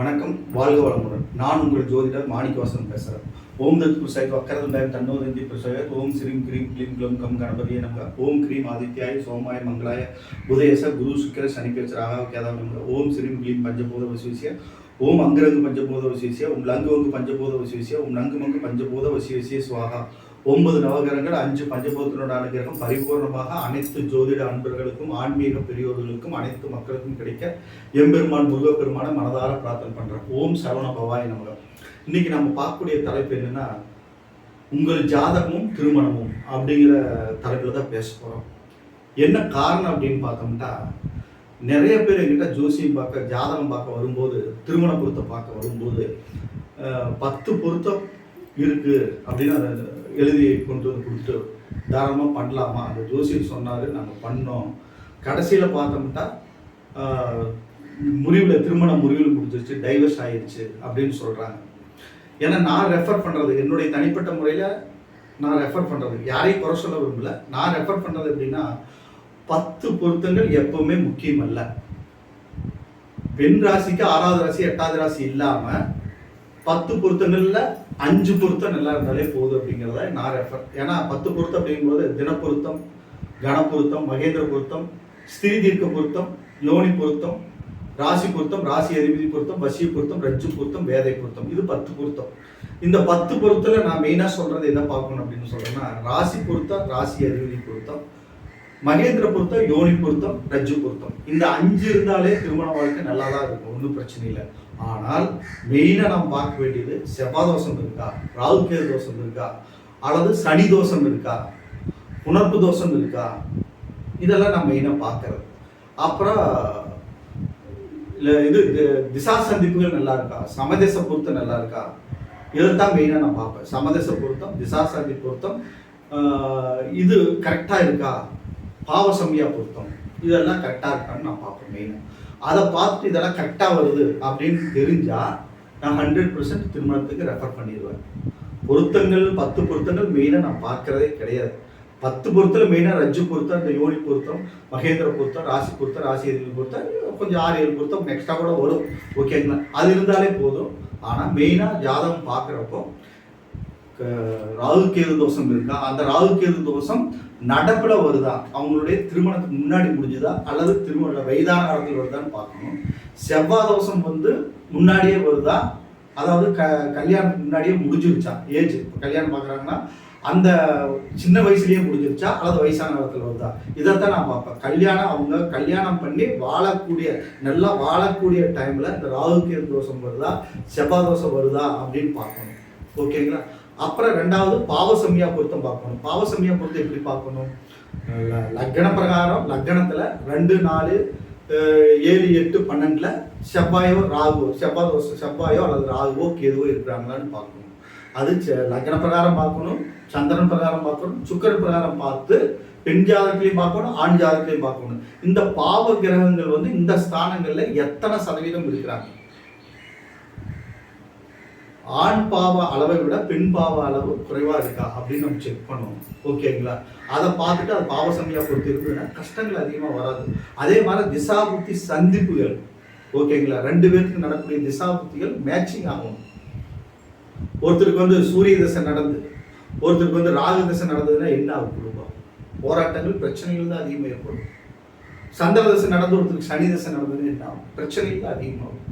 வணக்கம் வாழ்க வளமுடன். நான் உங்கள் ஜோதிடர் மாணிக்கவாசன் பேசுகிறேன் ஓம் தத் புருஷாய் வக்கரதம் பேர் தன்னோதந்தி புருஷாய ஓம் ஸ்ரீம் கிரீம் கிளீம் க்ளம் கம் கணபதியே நமக. ஓம் க்ரீம் ஆதித்யாய சோமாய மங்களாய. புதயச குரு சுக்கர சனிப்பேச்ச ராகவ கேதாவ நமக. ஓம் ஸ்ரீம் க்ளீம் பஞ்சபூத வசிவிசிய. ஓம் அங்கரங்கு பஞ்சபூத வசிவிசிய. ஓம் லங்கு வங்கு பஞ்சபூத வசிவிசிய. ஓம் நங்கு மங்கு பஞ்சபூத வசிவிசிய சுவாகா. ஒன்பது நவகிரகங்கள் அஞ்சு பஞ்சபூதத்தினோட அனுகிரகம் பரிபூர்ணமாக அனைத்து ஜோதிட அன்பர்களுக்கும் ஆன்மீக பெரியோர்களுக்கும் அனைத்து மக்களுக்கும் கிடைக்க எம்பெருமான் முருகப்பெருமான மனதார பிரார்த்தனை பண்ணுறேன் ஓம் சரவண பவாய் நமக. இன்னைக்கு நம்ம பார்க்கக்கூடிய தலைப்பு என்னன்னா உங்கள் ஜாதகமும் திருமணமும் அப்படிங்கிற தலைப்பில் தான் பேச போகிறோம் என்ன காரணம் அப்படின்னு பார்த்தோம்னா நிறைய பேர் எங்கிட்ட ஜோசியம் பார்க்க ஜாதகம் பார்க்க வரும்போது திருமண பொருத்தம் பார்க்க வரும்போது பத்து பொருத்தம் இருக்குது அப்படின்னு அதை எழுதி கொண்டு வந்து கொடுத்து தாராளமாக பண்ணலாமா? அந்த ஜோசியர் சொன்னார் நாங்கள் பண்ணோம். கடைசியில் பார்த்தோம்னா முறிவில் திருமண முறிவில் முடிஞ்சிருச்சு டைவர்ஸ் ஆயிடுச்சு அப்படின்னு சொல்கிறாங்க ஏன்னா நான் ரெஃபர் பண்ணுறது என்னுடைய தனிப்பட்ட முறையில் நான் ரெஃபர் பண்ணுறது யாரையும் குறை சொல்ல விரும்பல. நான் ரெஃபர் பண்ணுறது எப்படின்னா பத்து பொருத்தங்கள் எப்பவுமே முக்கியம் அல்ல. பெண் ராசிக்கு ஆறாவது ராசி எட்டாவது ராசி இல்லாமல் பத்து பொருத்தங்களில் அஞ்சு பொருத்தம் நல்லா இருந்தாலே போதும் அப்படிங்கிறத நான் ரெஃபர் ஏன்னா பத்து பொருத்தம் அப்படிங்கும்போது தினப்பொருத்தம் கணப்பொருத்தம் மகேந்திர பொருத்தம் ஸ்திரீ தீர்க்க பொருத்தம் யோனி பொருத்தம் ராசி பொருத்தம் ராசி அறிவிதி பொருத்தம் வசிய பொருத்தம் ரஜ்ஜு பொருத்தம் வேதை பொருத்தம். இது பத்து பொருத்தம். இந்த பத்து பொருத்தில் நான் மெயினா சொல்கிறது என்ன பார்க்கணும் அப்படின்னு சொல்றேன்னா ராசி பொருத்தம் ராசி அறிவிதி பொருத்தம் மகேந்திர பொருத்தம் யோனி பொருத்தம் ரஜ்ஜு பொருத்தம். இந்த அஞ்சு இருந்தாலே திருமண வாழ்க்கை நல்லா தான் இருக்கும். ஒன்றும் பிரச்சனை இல்லை. ஆனால் மெயினாக நம்ம பார்க்க வேண்டியது செவ்வாய் தோஷம் இருக்கா? ராகுகேது தோஷம் இருக்கா? அல்லது சனி தோஷம் இருக்கா? உணர்ப்பு தோஷம் இருக்கா? இதெல்லாம் நம்ம மெயினாக பார்க்கறது? அப்புறம் இல்லை இது திசா சந்திப்புகள் நல்லா இருக்கா? சமதேச பொருத்தம் நல்லா இருக்கா? இதைத்தான் மெயினாக நான் பார்ப்பேன். சமதேச பொருத்தம் திசா சந்தி பொருத்தம் இது கரெக்டாக இருக்கா? பாவசமியா பொருத்தம் இதெல்லாம் கரெக்டாக இருக்கான்னு நான் பார்ப்பேன் மெயினாக அதை பார்த்துட்டு இதெல்லாம் கரெக்டாக வருது அப்படின்னு தெரிஞ்சால் நான் ஹண்ட்ரட் பர்சன்ட் திருமணத்துக்கு ரெஃபர் பண்ணிடுவேன். பொருத்தங்கள் பத்து பொருத்தங்கள் மெயினாக நான் பார்க்குறதே கிடையாது. பத்து பொருத்தம் மெயினாக ரஜ்ஜு பொருத்தம் இந்த யோனி பொருத்தம் மகேந்திர பொருத்தம் ராசி பொருத்தம் ராசி அதிபதி பொருத்தம் கொஞ்சம் ஆறு ஏழு பொருத்தம் எக்ஸ்ட்ரா கூட வரும். ஓகேங்களா அது இருந்தாலே போதும். ஆனால் மெயினாக ஜாதகம் பார்க்குறப்போ ராகு கேது தோஷம் இருக்கா? அந்த ராகு கேது தோஷம் நடப்புல வருதா? அவங்களுடைய திருமணத்துக்கு முன்னாடி முடிஞ்சுதா? அல்லது திருமண வயதான காலத்தில் வருதான்னு பார்க்கணும். செவ்வாய் தோஷம் வந்து முன்னாடியே வருதா? அதாவது க கல்யாணத்துக்கு முன்னாடியே முடிஞ்சிருச்சா? ஏஜ். இப்போ கல்யாணம் பார்க்குறாங்கன்னா அந்த சின்ன வயசுலேயே முடிஞ்சிருச்சா? அல்லது வயசான காலத்தில் வருதா? இதைத்தான் நான் பார்ப்பேன். கல்யாணம் அவங்க கல்யாணம் பண்ணி வாழக்கூடிய நல்லா வாழக்கூடிய டைமில் இந்த ராகு கேது தோஷம் வருதா? செவ்வாய் தோஷம் வருதா? அப்படின்னு பார்க்கணும். ஓகேங்களா? அப்புறம் ரெண்டாவது பாவசமியா பொருத்தம் பார்க்கணும். பாவசமியா பொருத்தம் எப்படி பார்க்கணும்? ல- லக்ன பிரகாரம் லக்னத்துல ரெண்டு நாலு ஏழு எட்டு பன்னெண்டுல செவ்வாயோ ராகுவோ செவ்வாய் செவ்வாயோ அல்லது ராகுவோ கேதுவோ இருக்கிறாங்களான்னு பார்க்கணும். அது லக்ன பிரகாரம் பார்க்கணும் சந்திரன் பிரகாரம் பார்க்கணும் சுக்கிரன் பிரகாரம் பார்த்து பெண் ஜாதகத்திலையும் பார்க்கணும் ஆண் ஜாதகத்திலையும் பார்க்கணும். இந்த பாவ கிரகங்கள் வந்து இந்த ஸ்தானங்கள்ல எத்தனை சதவீதம் இருக்கிறாங்க? ஆண் பாவ அளவை விட பெண் பாவ அளவு குறைவாக இருக்கா அப்படின்னு நம்ம செக் பண்ணுவோம். ஓகேங்களா அதை பார்த்துட்டு அது பாவ சமையாக பொறுத்து இருக்குதுன்னா கஷ்டங்கள் அதிகமாக வராது. அதே மாதிரி திசாபுத்தி சந்திப்புகள். ஓகேங்களா ரெண்டு பேருக்கு நடக்கக்கூடிய திசாபுத்திகள் மேட்சிங் ஆகும். ஒருத்தருக்கு வந்து சூரிய தசை நடந்து ஒருத்தருக்கு வந்து ராகு தசை நடந்ததுன்னா என்ன ஆகும் குடும்பம்? போராட்டங்கள் பிரச்சனைகள் தான் அதிகமாக ஏற்படும். சந்திர தசை நடந்து ஒருத்தருக்கு சனி தசை நடந்ததுன்னா என்ன ஆகும்? பிரச்சனைகள் தான் அதிகமாகும்.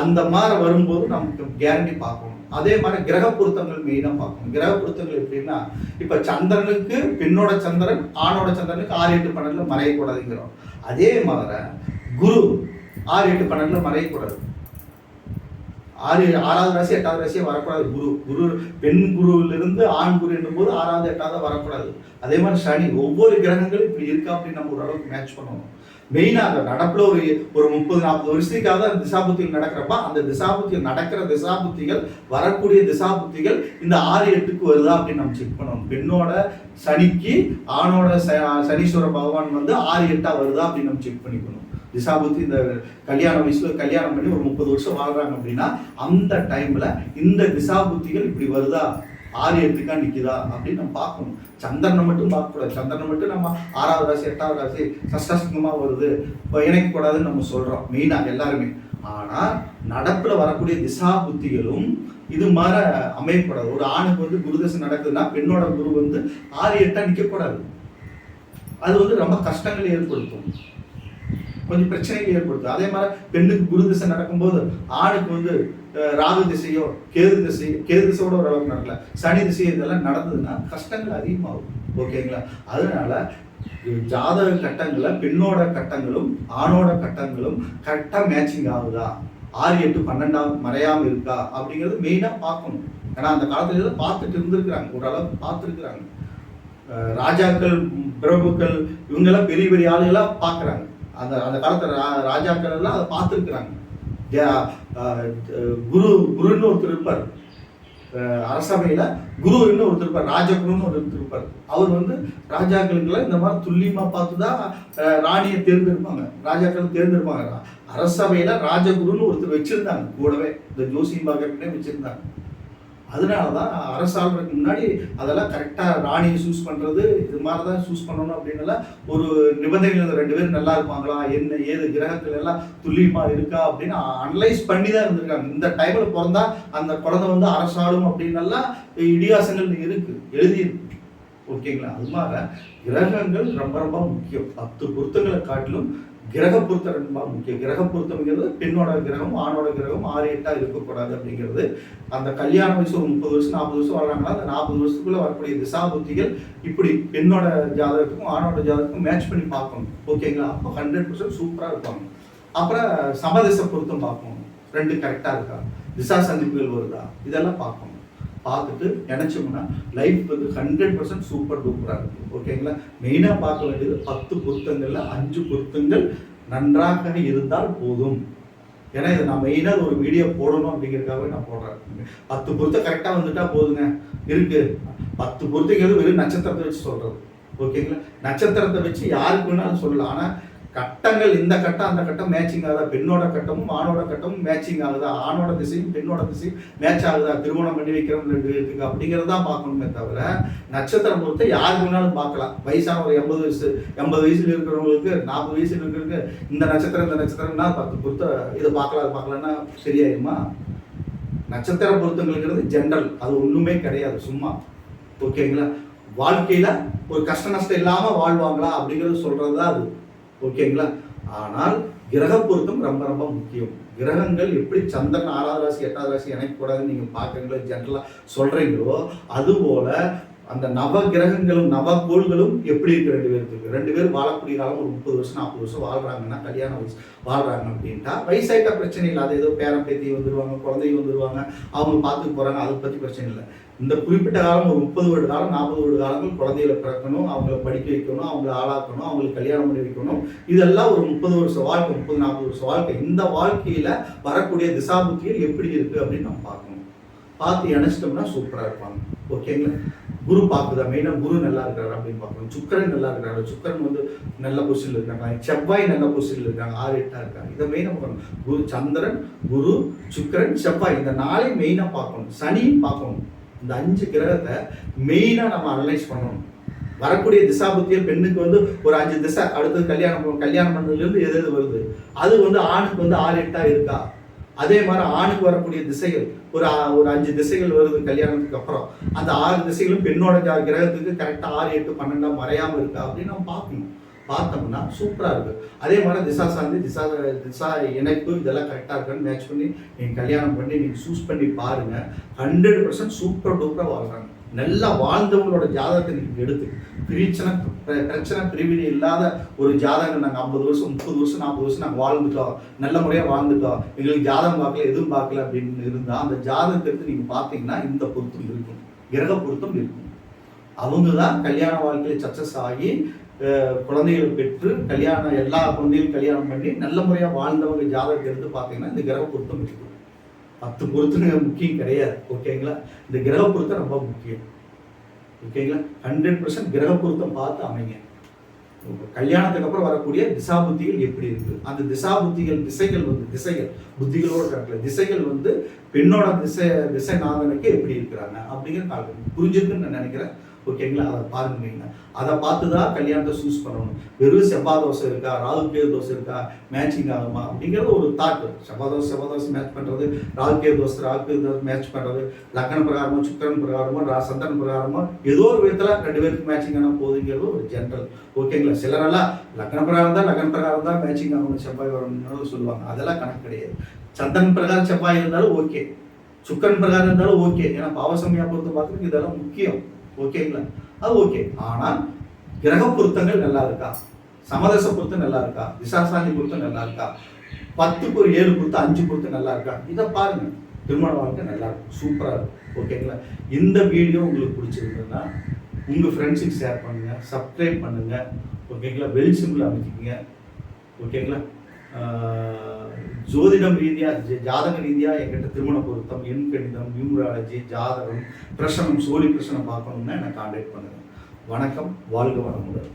அந்த மாதிரி வரும்போது நமக்கு கேரண்டி பார்க்கணும். அதே மாதிரி கிரக பொருத்தங்கள் மெயினாக பார்க்கணும். கிரக பொருத்தங்கள் எப்படின்னா இப்போ சந்திரனுக்கு பெண்ணோட சந்திரன் ஆணோட சந்திரனுக்கு ஆறு எட்டு பன்னெண்டில் மறையக்கூடாதுங்கிறோம். அதே மாதிரி குரு ஆறு எட்டு பன்னெண்டில் மறையக்கூடாது. ஆறு ஆறாவது ராசி எட்டாவது ராசியே வரக்கூடாது குரு. குரு பெண் குருவிலிருந்து ஆண் குரு என்னும் போது ஆறாவது எட்டாவது வரக்கூடாது. அதே மாதிரி சனி ஒவ்வொரு கிரகங்களும் இப்படி இருக்கா அப்படின்னு நம்ம ஓரளவுக்கு மேட்ச் பண்ணணும் மெயினாக அந்த நடப்புல ஒரு ஒரு முப்பது நாற்பது வருஷத்துக்காக அந்த திசாபுத்திகள் நடக்கிறப்ப அந்த திசாபுத்திகள் நடக்கிற திசாபுத்திகள் வரக்கூடிய திசாபுத்திகள் இந்த ஆறு எட்டுக்கு வருதா அப்படின்னு நம்ம செக் பண்ணணும். பெண்ணோட சனிக்கு ஆணோட ச- சனீஸ்வர பகவான் வந்து ஆறு எட்டாக வருதா அப்படின்னு நம்ம செக் பண்ணிக்கணும். திசாபுத்தி இந்த கல்யாண வயசுல கல்யாணம் பண்ணி ஒரு முப்பது வருஷம் வாழ்றாங்க அப்படின்னா அந்த டைம்ல இந்த திசாபுத்திகள் இப்படி வருதா? ஆரியத்துக்காக எட்டுக்கா அப்படின்னு நம்ம பார்க்கணும். சந்திரனை மட்டும் பார்க்கக்கூடாது. சந்திரனை மட்டும் நம்ம ஆறாவது ராசி எட்டாவது ராசி சஷ்டசங்கமாக வருது. இப்போ இணைக்கக்கூடாதுன்னு நம்ம சொல்கிறோம் மெயினாக எல்லாருமே. ஆனால் நடப்பில் வரக்கூடிய திசா புத்திகளும் இது மாதிரி அமையப்படாது ஒரு ஆணுக்கு வந்து குருதசை நடக்குதுன்னா பெண்ணோட குரு வந்து ஆறு எட்டாக நிற்கக்கூடாது அது வந்து ரொம்ப கஷ்டங்களை ஏற்படுத்தும். கொஞ்சம் பிரச்சனையை ஏற்படுத்தும். அதே மாதிரி பெண்ணுக்கு குரு திசை நடக்கும்போது ஆணுக்கு வந்து ராகு திசையோ கேது திசை கேது திசையோட ஓரளவுக்கு நடக்கல. சனி திசை இதெல்லாம் நடந்ததுன்னா கஷ்டங்கள் அதிகமாகும். ஓகேங்களா அதனால ஜாதக கட்டங்களில் பெண்ணோட கட்டங்களும் ஆணோட கட்டங்களும் கரெக்டாக மேட்சிங் ஆகுதா? ஆறு எட்டு பன்னெண்டாம் மறையாமல் இருக்கா? அப்படிங்கிறது மெயினாக பார்க்கணும். ஏன்னா அந்த காலத்துல இதை பார்த்துட்டு இருந்திருக்கிறாங்க. ஓரளவுக்கு பார்த்துருக்குறாங்க. ராஜாக்கள் பிரபுக்கள் இவங்கெல்லாம் பெரிய பெரிய ஆளுகளாக பார்க்குறாங்க. அந்த அந்த காலத்தில் ரா ராஜாக்கள் எல்லாம் அதை பார்த்துருக்குறாங்க. குரு குருன்னு ஒருத்தர் இருப்பார். அரசமையில் குருன்னு ஒருத்தர் இருப்பார் ராஜகுருன்னு ஒருத்தர் இருப்பார். அவர் வந்து ராஜாக்களுக்கெல்லாம் இந்த மாதிரி துல்லியமாக பார்த்து தான் ராணியை தேர்ந்தெடுப்பாங்க. ராஜாக்கள் தேர்ந்தெடுப்பாங்க. அரசவையில ராஜகுருன்னு ஒருத்தர் வச்சுருந்தாங்க. கூடவே இந்த ஜோசியம் பார்க்கறதுனே வச்சுருந்தாங்க. அதனால தான் அரசாளுக்கு முன்னாடி அதெல்லாம் கரெக்டாக ராணியை சூஸ் பண்ணுறது இது மாதிரி தான் சூஸ் பண்ணணும் அப்படின்னால ஒரு நிபந்தனைகள் ரெண்டு பேரும் நல்லா இருப்பாங்களா என்ன ஏது கிரகங்கள் எல்லாம் துல்லியமாக இருக்கா அப்படின்னு அனலைஸ் பண்ணி தான் இருந்திருக்காங்க. இந்த டைமில் பிறந்தா அந்த குழந்தை வந்து அரசாளும் அப்படின்னெல்லாம் இடியாசங்கள் இருக்குது எழுதியிருக்கு. ஓகேங்களா? அது மாதிரி கிரகங்கள் ரொம்ப ரொம்ப முக்கியம். பத்து பொருத்தங்களை காட்டிலும் கிரக பொருத்தம் ரொம்ப முக்கியம். கிரக பொருத்தம்ங்கிறது பெண்ணோட கிரகம் ஆணோட கிரகம் ஆறு எட்டாக இருக்கக்கூடாது அப்படிங்கிறது. அந்த கல்யாண வயசு ஒரு முப்பது வருஷம் நாற்பது வருஷம் வாழ்றாங்கன்னா அந்த நாற்பது வருஷத்துக்குள்ளே வரக்கூடிய திசாபுத்திகள் இப்படி பெண்ணோட ஜாதகத்துக்கும் ஆணோட ஜாதகத்துக்கும் மேட்ச் பண்ணி பார்க்கணும். ஓகேங்களா அப்போ ஹண்ட்ரட் பர்சன்ட் சூப்பராக இருப்பாங்க. அப்புறம் சமதிச பொருத்தம் பார்க்கணும் ரெண்டு கரெக்டாக இருக்கா? திசா சந்திப்புகள் வருதா? இதெல்லாம் பார்க்கணும் பார்த்துட்டு நினச்சோம்னா லைஃப் வந்து ஹண்ட்ரட் பர்சன்ட் சூப்பர் டூப்பராக இருக்கும் ஓகேங்களா மெயினாக பார்க்க வேண்டியது பத்து பொருத்தங்களில் அஞ்சு பொருத்தங்கள் நன்றாக இருந்தால் போதும். ஏன்னா இதை நான் மெயினாக ஒரு வீடியோ போடணும் அப்படிங்கிறதுக்காகவே நான் போடுறேன். பத்து பொருத்தம் கரெக்டாக வந்துட்டா போதுங்க. இருக்கு. பத்து பொருத்தங்கிறது வெறும் நட்சத்திரத்தை வச்சு சொல்கிறது ஓகேங்களா நட்சத்திரத்தை வச்சு யாருக்கு வேணாலும் சொல்லலாம். ஆனால் கட்டங்கள் இந்த கட்டம் அந்த கட்டம் மேட்சிங் ஆகுதா? பெண்ணோட கட்டமும் ஆணோட கட்டமும் மேட்சிங் ஆகுதா? ஆணோட திசையும் பெண்ணோட திசையும் மேட்ச் ஆகுதா? திருமணம் பண்ணி வைக்கிறோம் ரெண்டு அப்படிங்கிறது தான் பார்க்கணுமே தவிர நட்சத்திரம் பொறுத்த யாருக்கு வேணாலும் பார்க்கலாம். வயசான ஒரு எண்பது வயசு எண்பது வயசுல இருக்கிறவங்களுக்கு நாற்பது வயசுல இருக்கிறவங்களுக்கு இந்த நட்சத்திரம் இந்த நட்சத்திரம்னா பத்து பொறுத்த இதை பார்க்கலாம் பார்க்கலன்னா சரியாயிருமா? நட்சத்திர பொருத்தங்கள்ங்கிறது ஜென்ரல் அது ஒன்றுமே கிடையாது சும்மா. ஓகேங்களா வாழ்க்கையில ஒரு கஷ்ட நஷ்டம் இல்லாமல் வாழ்வாங்களா அப்படிங்கிறது சொல்றது தான் அது. ஓகேங்களா? ஆனால் கிரக பொருத்தம் ரொம்ப ரொம்ப முக்கியம். கிரகங்கள் எப்படி சந்திரன் ஆறாவது ராசி எட்டாவது ராசி இணைக்கக்கூடாதுன்னு நீங்கள் பார்க்குறீங்களோ ஜென்ரலாக சொல்கிறீங்களோ அதுபோல் அந்த நவ கிரகங்களும் நவ கோள்களும் எப்படி இருக்கு ரெண்டு பேருக்கு? ரெண்டு பேரும் வாழக்கூடிய காலம் ஒரு முப்பது வருஷம் நாற்பது வருஷம் வாழ்றாங்கன்னா கல்யாண வயசு வாழ்றாங்க அப்படின்ட்டா வயசாயிட்டா பிரச்சனை இல்லை. அது ஏதோ பேரம் பேத்தி வந்துடுவாங்க குழந்தைங்க வந்துடுவாங்க அவங்க பார்த்துக்க போறாங்க அதை பற்றி பிரச்சனை இல்லை. இந்த குறிப்பிட்ட காலம் ஒரு முப்பது வருட காலம் நாற்பது வருட காலங்கள் குழந்தைகளை பிறக்கணும் அவங்கள படிக்க வைக்கணும் அவங்கள ஆளாக்கணும் அவங்களுக்கு கல்யாணம் பண்ணி வைக்கணும். இதெல்லாம் ஒரு முப்பது வருஷம் வாழ்க்கை முப்பது நாற்பது வருஷம் வாழ்க்கை. இந்த வாழ்க்கையில் வரக்கூடிய திசாபுத்திகள் எப்படி இருக்கு அப்படின்னு நம்ம பார்க்கணும். பார்த்து இணைச்சிட்டோம்னா சூப்பராக இருப்பாங்க. ஓகேங்களா குரு பார்க்குதா? மெயினாக குரு நல்லா இருக்காரு அப்படின்னு பார்க்கணும். சுக்கரன் நல்லா இருக்கிறாரு சுக்கரன் வந்து நல்ல பொசிஷனில் இருக்காங்க. செவ்வாய் நல்ல பொசிஷனில் இருக்காங்க. ஆறு எட்டாக இருக்காங்க இதை மெயினாக பார்க்கணும். குரு சந்திரன் குரு சுக்கரன் செவ்வாய். இந்த நாளை மெயினாக பார்க்கணும். சனியும் பார்க்கணும். இந்த அஞ்சு கிரகத்தை மெயினாக நம்ம அனலைஸ் பண்ணணும். வரக்கூடிய திசாபுத்தியில் பெண்ணுக்கு வந்து ஒரு அஞ்சு திசை அடுத்தது கல்யாணம் கல்யாணம் பண்ணதுலேருந்து எது எது வருது? அது வந்து ஆணுக்கு வந்து ஆறு எட்டாக இருக்கா? அதே மாதிரி ஆணுக்கு வரக்கூடிய திசைகள் ஒரு ஒரு அஞ்சு திசைகள் வருது கல்யாணத்துக்கு அப்புறம். அந்த ஆறு திசைகளும் பெண்ணோட கிரகத்துக்கு கரெக்டாக ஆறு எட்டு பன்னெண்டாம் மறையாமல் இருக்கா? அப்படின்னு நம்ம பார்க்கணும். பார்த்தோம்னா சூப்பராக இருக்கு. அதே மாதிரி திசா சாந்தி திசா திசா இணைப்பு இதெல்லாம் கரெக்டாக இருக்கான்னு மேட்ச் பண்ணி நீங்கள் கல்யாணம் பண்ணி நீங்கள் சூஸ் பண்ணி பாருங்கள் ஹண்ட்ரட் பர்சன்ட் சூப்பர் டூப்பராக வாழ்றாங்க. நல்லா வாழ்ந்தவங்களோட ஜாதகத்தை நீங்கள் எடுத்து பிரச்சனை பிரச்சனை பிரிவினை இல்லாத ஒரு ஜாதகம் நாங்கள் ஐம்பது வருஷம் முப்பது வருஷம் நாற்பது வருஷம் நாங்கள் வாழ்ந்துட்டோம். நல்ல முறையாக வாழ்ந்துட்டோம். எங்களுக்கு ஜாதகம் பார்க்கல எதுவும் பார்க்கல அப்படின்னு இருந்தால் அந்த ஜாதகத்தை எடுத்து நீங்கள் பார்த்தீங்கன்னா இந்த பொருத்தம் இருக்கும். கிரக பொருத்தம் இருக்கும். அவங்க தான் கல்யாண வாழ்க்கையில் சக்ஸஸ் ஆகி குழந்தைகள் பெற்று கல்யாணம் எல்லா குழந்தைகளும் கல்யாணம் பண்ணி நல்ல முறையாக வாழ்ந்தவங்க ஜாதகத்தை எடுத்து பார்த்தீங்கன்னா இந்த கிரக பொருத்தம் இருக்கும் பத்து பொருத்தங்க முக்கியம் கிடையாது. ஓகேங்களா இந்த கிரக பொருத்தம் ரொம்ப முக்கியம். ஓகேங்களா ஹண்ட்ரட் பர்சன்ட் கிரக பொருத்தம் பார்த்து அமைங்க. கல்யாணத்துக்கு அப்புறம் வரக்கூடிய திசாபுத்திகள் எப்படி இருக்கு? அந்த திசாபுத்திகள் திசைகள் வந்து திசைகள். புத்திகளோட கணக்கில் திசைகள் வந்து பெண்ணோட திசை திசைநாதனுக்கு எப்படி இருக்கிறாங்க அப்படிங்கிற கால் புரிஞ்சிருக்குன்னு நான் நினைக்கிறேன். ஓகேங்களா? அதை பாருங்க அதை பார்த்து தான் கல்யாணத்தை சூஸ் பண்ணணும். வெறும் செவ்வாய் தோசை இருக்கா? ராகு கேது தோசை இருக்கா? மேட்சிங் ஆகுமா? அப்படிங்கிறது ஒரு தாட் செவ்வாய் தோசை செவ்வாய் தோசை மேட்ச் பண்ணுறது ராகு கேது தோசை ராகு தோசை மேட்ச் பண்ணுறது லக்ன பிரகாரமோ சுக்கரன் பிரகாரமோ ரா பிரகாரமோ ஏதோ ஒரு விதத்தில் ரெண்டு பேருக்கு மேட்சிங் ஆனால் போகுதுங்கிறது ஒரு ஜென்ரல் ஓகேங்களா? சிலரெல்லாம் லக்ன பிரகாரம் தான் லக்ன பிரகாரம் தான் மேட்சிங் ஆகணும் செவ்வாய் வரணும்னு சொல்லுவாங்க. அதெல்லாம் கணக்கு கிடையாது. சந்தன் பிரகாரம் செவ்வாய் இருந்தாலும் ஓகே சுக்கரன் பிரகாரம் இருந்தாலும் ஓகே ஏன்னா பாவசமையா பொறுத்த பார்த்துட்டு இதெல்லாம் முக்கியம். ஓகேங்களா அது ஓகே ஆனால் கிரக பொருத்தங்கள் நல்லா இருக்கா? சமதச பொருத்தம் நல்லா இருக்கா? விசாசாந்தி பொருத்தம் நல்லா இருக்கா? பத்துக்கு ஒரு ஏழு பொருத்தம் அஞ்சு பொருத்தம் நல்லா இருக்கா? இதை பாருங்க. திருமண வாழ்க்கை நல்லா இருக்கும். சூப்பராக இருக்கும். ஓகேங்களா இந்த வீடியோ உங்களுக்கு பிடிச்சிருந்ததுன்னா உங்கள் ஃப்ரெண்ட்ஸுக்கு ஷேர் பண்ணுங்கள் சப்ஸ்கிரைப் பண்ணுங்கள் ஓகேங்களா பெல் அமைச்சிக்கிங்க ஓகேங்களா ஜோதிடம் ரீதியாக ஜாதக ரீதியாக என்கிட்ட திருமண பொருத்தம் எண் கணிதம் நியூமராலஜி ஜாதகம் பிரசனம் சோழி பிரசனம் பார்க்கணும்னா என்னை கான்டாக்ட் பண்ணுங்கள் வணக்கம் வாழ்க வளமுடன்.